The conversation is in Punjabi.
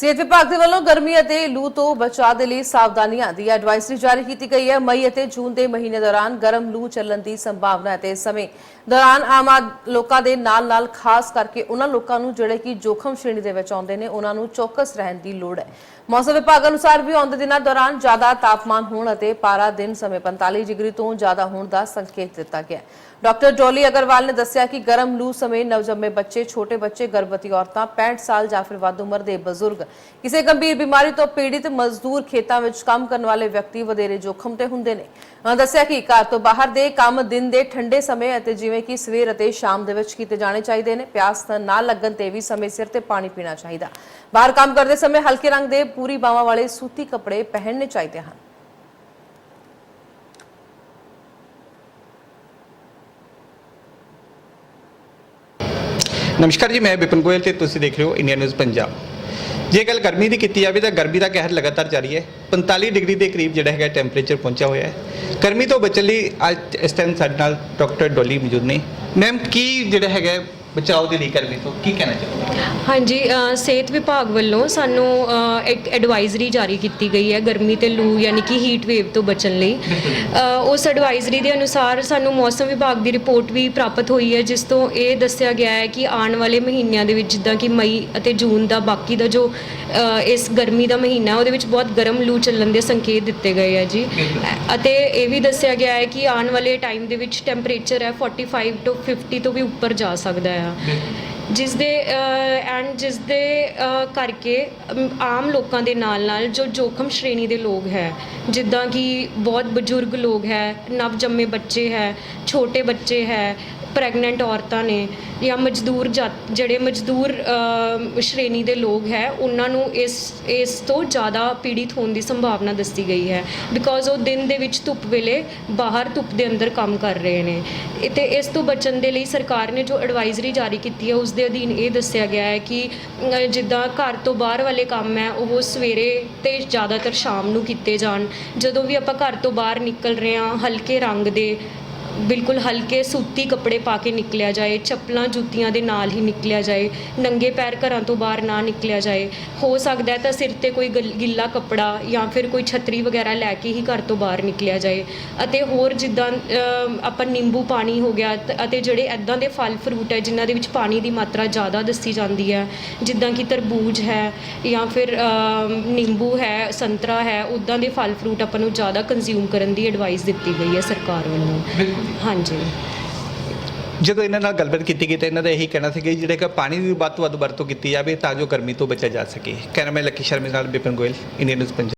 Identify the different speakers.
Speaker 1: ਸਿਹਤ ਵਿਭਾਗ ਦੇ ਵੱਲੋਂ ਗਰਮੀ ਅਤੇ ਲੂ ਤੋਂ ਬਚਾਅ ਦੇ ਲਈ ਸਾਵਧਾਨੀਆਂ ਦੀ ਐਡਵਾਈਜ਼ਰੀ ਜਾਰੀ ਕੀਤੀ ਗਈ ਹੈ। ਮਈ ਅਤੇ ਜੂਨ ਦੇ ਮਹੀਨੇ ਦੌਰਾਨ ਗਰਮ ਲੂ ਚੱਲਣ ਦੀ ਸੰਭਾਵਨਾ ਹੈ ਤੇ ਇਸ ਸਮੇਂ ਦੌਰਾਨ ਆਮ ਆਦ, ਲੋਕਾਂ ਦੇ ਨਾਲ-ਨਾਲ, ਖਾਸ ਕਰਕੇ ਉਹਨਾਂ ਲੋਕਾਂ ਨੂੰ ਜਿਹੜੇ ਕਿ ਜੋਖਮ ਸ਼੍ਰੇਣੀ ਦੇ ਵਿੱਚ ਆਉਂਦੇ ਨੇ, ਉਹਨਾਂ ਨੂੰ ਚੌਕਸ ਰਹਿਣ ਦੀ ਲੋੜ ਹੈ। ਮੌਸਮ ਵਿਭਾਗ ਅਨੁਸਾਰ ਵੀ ਆਉਂਦੇ ਦਿਨਾਂ ਦੌਰਾਨ ਜ਼ਿਆਦਾ ਤਾਪਮਾਨ ਹੋਣ ਅਤੇ ਪਾਰਾ ਦਿਨ ਸਮੇਂ 45 ਡਿਗਰੀ ਤੋਂ ਜ਼ਿਆਦਾ ਹੋਣ ਦਾ ਸੰਕੇਤ ਦਿੱਤਾ ਗਿਆ ਡਾਕਟਰ ਡੋਲੀ ਅਗਰਵਾਲ ਨੇ ਦੱਸਿਆ ਕਿ ਗਰਮ ਲੂ ਸਮੇਂ ਨਵਜੰਮੇ ਬੱਚੇ, ਛੋਟੇ ਬੱਚੇ, ਗਰਭਵਤੀ ਔਰਤਾਂ 65 ਸਾਲ ਜਾਂ ਫਿਰ ਵੱਧ ਉਮਰ ਦੇ ਬਜ਼ੁਰਗ ਕਿਸੇ ਗੰਭੀਰ ਬਿਮਾਰੀ ਤੋਂ ਪੀੜਿਤ ਮਜ਼ਦੂਰ ਖੇਤਾਂ ਵਿੱਚ ਕੰਮ ਕਰਨ ਵਾਲੇ ਵਿਅਕਤੀ ਵਧੇਰੇ ਜੋਖਮ ਤੇ ਹੁੰਦੇ ਨੇ। ਉਹਨਾਂ ਦੱਸਿਆ ਕਿ ਘਰ ਤੋਂ ਬਾਹਰ ਦੇ ਕੰਮ ਦਿਨ ਦੇ ਠੰਡੇ ਸਮੇਂ ਅਤੇ ਜਿਵੇਂ ਕਿ ਸਵੇਰ ਅਤੇ ਸ਼ਾਮ ਦੇ ਵਿੱਚ ਕੀਤੇ ਜਾਣੇ ਚਾਹੀਦੇ ਨੇ। ਪਿਆਸ ਨਾ ਲੱਗਣ ਤੇ ਵੀ ਸਮੇਂ ਸਿਰ ਤੇ ਪਾਣੀ ਪੀਣਾ ਚਾਹੀਦਾ। ਬਾਹਰ ਕੰਮ ਕਰਦੇ ਸਮੇਂ ਹਲਕੇ ਰੰਗ ਦੇ ਪੂਰੀ ਬਾਹਾਂ ਵਾਲੇ ਸੂਤੀ ਕੱਪੜੇ ਪਹਿਨਣੇ ਚਾਹੀਦੇ ਹਨ।
Speaker 2: ਨਮਸਕਾਰ ਜੀ, ਮੈਂ ਵਿਪਨ ਗੋਇਲ ਤੇ ਤੁਸੀਂ ਦੇਖ ਰਹੇ ਹੋ ਇੰਡੀਆ ਨਿਊਜ਼ ਪੰਜਾਬ। ਜੇ ਗੱਲ ਗਰਮੀ ਦੀ ਕੀਤੀ ਜਾਵੇ ਤਾਂ ਗਰਮੀ ਦਾ ਕਹਿਰ ਲਗਾਤਾਰ ਜਾਰੀ ਹੈ। 45 ਡਿਗਰੀ ਦੇ ਕਰੀਬ ਜਿਹੜਾ ਹੈਗਾ ਟੈਂਪਰੇਚਰ ਪਹੁੰਚਿਆ ਹੋਇਆ ਹੈ। ਗਰਮੀ ਤੋਂ ਬਚਣ ਲਈ ਅੱਜ ਇਸ ਟਾਈਮ ਸਾਡੇ ਨਾਲ ਡਾਕਟਰ ਡੋਲੀ ਮੌਜੂਦ ਨੇ। ਮੈਮ ਕੀ ਜਿਹੜਾ ਹੈਗਾ ਬਚਾਓ ਦੇ ਲਈ ਗਰਮੀ ਤੋਂ ਕੀ ਕਹਿਣਾ ਚਾਹੋਗੇ?
Speaker 3: ਹਾਂਜੀ ਸਿਹਤ ਵਿਭਾਗ ਵੱਲੋਂ ਸਾਨੂੰ ਇੱਕ ਐਡਵਾਈਜ਼ਰੀ ਜਾਰੀ ਕੀਤੀ ਗਈ ਹੈ ਗਰਮੀ ਤੇ ਲੂ ਯਾਨੀ ਕਿ ਹੀਟ ਵੇਵ ਤੋਂ ਬਚਣ ਲਈ। ਉਸ ਐਡਵਾਈਜ਼ਰੀ ਦੇ ਅਨੁਸਾਰ ਸਾਨੂੰ ਮੌਸਮ ਵਿਭਾਗ ਦੀ ਰਿਪੋਰਟ ਵੀ ਪ੍ਰਾਪਤ ਹੋਈ ਹੈ ਜਿਸ ਤੋਂ ਇਹ ਦੱਸਿਆ ਗਿਆ ਹੈ ਕਿ ਆਉਣ ਵਾਲੇ ਮਹੀਨਿਆਂ ਦੇ ਵਿੱਚ ਜਿੱਦਾਂ ਕਿ ਮਈ ਅਤੇ ਜੂਨ ਦਾ ਬਾਕੀ ਦਾ ਜੋ ਇਸ ਗਰਮੀ ਦਾ ਮਹੀਨਾ ਹੈ, ਉਹਦੇ ਵਿੱਚ ਬਹੁਤ ਗਰਮ ਲੂ ਚੱਲਣ ਦੇ ਸੰਕੇਤ ਦਿੱਤੇ ਗਏ ਹੈ ਜੀ। ਅਤੇ ਇਹ ਵੀ ਦੱਸਿਆ ਗਿਆ ਹੈ ਕਿ ਆਉਣ ਵਾਲੇ ਟਾਈਮ ਦੇ ਵਿੱਚ ਟੈਂਪਰੇਚਰ ਹੈ 45 ਤੋਂ 50 ਤੋਂ ਵੀ ਉੱਪਰ ਜਾ ਸਕਦਾ ਹੈ। ਜਿਸ ਦੇ ਐਂਡ ਜਿਸ ਦੇ ਕਰਕੇ ਆਮ ਲੋਕਾਂ ਦੇ ਨਾਲ ਨਾਲ ਜੋ ਜੋਖਮ ਸ਼੍ਰੇਣੀ ਦੇ ਲੋਕ ਹੈ ਜਿੱਦਾਂ ਕਿ ਬਹੁਤ ਬਜ਼ੁਰਗ ਲੋਕ ਹੈ ਨਵ ਜੰਮੇ ਬੱਚੇ ਹੈ ਛੋਟੇ ਬੱਚੇ ਹੈ ਪ੍ਰੈਗਨੈਂਟ ਔਰਤਾਂ ਨੇ ਜਾਂ ਮਜ਼ਦੂਰ ਜਾਤ- ਜਿਹੜੇ ਮਜ਼ਦੂਰ ਸ਼੍ਰੇਣੀ ਦੇ ਲੋਕ ਹੈ, ਉਹਨਾਂ ਨੂੰ ਇਸ ਇਸ ਤੋਂ ਜ਼ਿਆਦਾ ਪੀੜਿਤ ਹੋਣ ਦੀ ਸੰਭਾਵਨਾ ਦੱਸੀ ਗਈ ਹੈ। ਬਿਕੋਜ਼ ਉਹ ਦਿਨ ਦੇ ਵਿੱਚ ਧੁੱਪ ਵੇਲੇ ਬਾਹਰ ਧੁੱਪ ਦੇ ਅੰਦਰ ਕੰਮ ਕਰ ਰਹੇ ਨੇ। ਇਹ ਤੇ ਇਸ ਤੋਂ ਬਚਣ ਦੇ ਲਈ ਸਰਕਾਰ ਨੇ ਜੋ ਐਡਵਾਈਜ਼ਰੀ ਜਾਰੀ ਕੀਤੀ ਹੈ, ਉਸ ਦੇ ਅਧੀਨ ਇਹ ਦੱਸਿਆ ਗਿਆ ਹੈ ਕਿ ਜਿੱਦਾਂ ਘਰ ਤੋਂ ਬਾਹਰ ਵਾਲੇ ਕੰਮ ਹੈ, ਉਹ ਸਵੇਰੇ ਤੇ ਜ਼ਿਆਦਾਤਰ ਸ਼ਾਮ ਨੂੰ ਕੀਤੇ ਜਾਣ। ਜਦੋਂ ਵੀ ਆਪਾਂ ਘਰ ਤੋਂ ਬਾਹਰ ਨਿਕਲ ਰਹੇ ਹਾਂ, ਹਲਕੇ ਰੰਗ ਦੇ ਬਿਲਕੁਲ ਹਲਕੇ ਸੂਤੀ ਕੱਪੜੇ ਪਾ ਕੇ ਨਿਕਲਿਆ ਜਾਏ, ਚੱਪਲਾਂ ਜੁੱਤੀਆਂ ਦੇ ਨਾਲ ਹੀ ਨਿਕਲਿਆ ਜਾਏ, ਨੰਗੇ ਪੈਰ ਘਰਾਂ ਤੋਂ ਬਾਹਰ ਨਾ ਨਿਕਲਿਆ ਜਾਏ, ਹੋ ਸਕਦਾ ਹੈ ਤਾਂ ਸਿਰ ਤੇ ਕੋਈ ਗਲ- ਗਿੱਲਾ ਕੱਪੜਾ ਜਾਂ ਫਿਰ ਕੋਈ ਛਤਰੀ ਵਗੈਰਾ ਲੈ ਕੇ ਹੀ ਘਰ ਤੋਂ ਬਾਹਰ ਨਿਕਲਿਆ ਜਾਏ। ਅਤੇ ਹੋਰ ਜਿੱਦਾਂ ਆਪਾਂ ਨਿੰਬੂ ਪਾਣੀ ਹੋ ਗਿਆ ਅਤੇ ਜਿਹੜੇ ਐਦਾਂ ਦੇ ਫਲ ਫਰੂਟ ਹੈ, ਜਿਨ੍ਹਾਂ ਦੇ ਵਿੱਚ ਪਾਣੀ ਦੀ ਮਾਤਰਾ ਜ਼ਿਆਦਾ ਦੱਸੀ ਜਾਂਦੀ ਹੈ, ਜਿੱਦਾਂ ਕਿ ਤਰਬੂਜ ਹੈ ਜਾਂ ਫਿਰ ਨਿੰਬੂ ਹੈ, ਸੰਤਰਾ ਹੈ ਉਦਾਂ ਦੇ ਫਲ ਫਰੂਟ ਆਪਾਂ ਨੂੰ ਜ਼ਿਆਦਾ ਕੰਜ਼ਿਊਮ ਕਰਨ ਦੀ ਐਡਵਾਈਸ ਦਿੱਤੀ ਗਈ ਹੈ ਸਰਕਾਰ ਵੱਲੋਂ। ਹਾਂਜੀ।
Speaker 2: ਜਦੋਂ ਇਹਨਾਂ ਨਾਲ ਗੱਲਬਾਤ ਕੀਤੀ ਗਈ ਤਾਂ ਇਹਨਾਂ ਦਾ ਇਹੀ ਕਹਿਣਾ ਸੀ ਕਿ ਜਿਹੜੇ ਕਿ ਪਾਣੀ ਦੀ ਵੱਧ ਤੋਂ ਵੱਧ ਵਰਤੋਂ ਕੀਤੀ ਜਾਵੇ ਤਾਂ ਜੋ ਗਰਮੀ ਤੋਂ ਬਚਿਆ ਜਾ ਸਕੇ। ਕਹਿਣਾ ਲੱਕੀ ਸ਼ਰਮੇ ਨਾਲ ਵਿਪਨ ਗੋਇਲ, ਇੰਡੀਆ ਨਿਊਜ਼, ਪੰਜਾਬ।